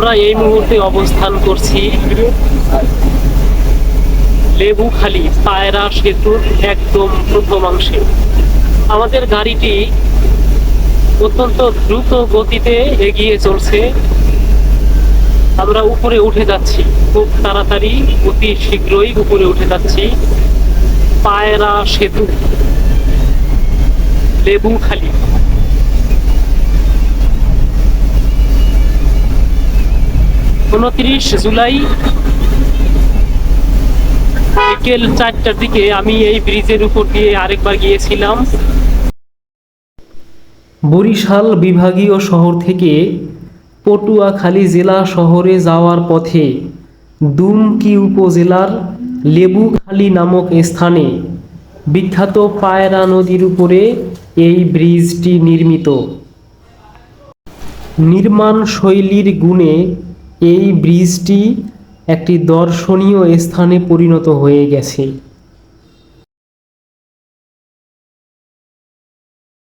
আমরা এই মুহূর্তে অবস্থান করছি লেবুখালী পায়রা সেতুর একদম প্রথমাংশে আমাদের গাড়িটি অত্যন্ত দ্রুত গতিতে এগিয়ে চলছে। আমরা উপরে উঠে যাচ্ছি, খুব তাড়াতাড়ি, অতি শীঘ্রই উপরে উঠে যাচ্ছি। পায়রা সেতু লেবুখালী উনত্রিশ জুলাই বিকেল চারটার দিকে আমি এই ব্রিজের উপর দিয়ে আরেকবার গিয়েছিলাম। বরিশাল বিভাগীয় শহর থেকে পটুয়াখালী জেলা শহরে যাওয়ার পথে দুমকি উপজেলার লেবুখালী নামক স্থানে বিখ্যাত পায়রা নদীর উপরে এই ব্রিজটি নির্মিত। নির্মাণ শৈলীর গুণে এই ব্রিজটি একটি দর্শনীয় স্থানে পরিণত হয়ে গেছে।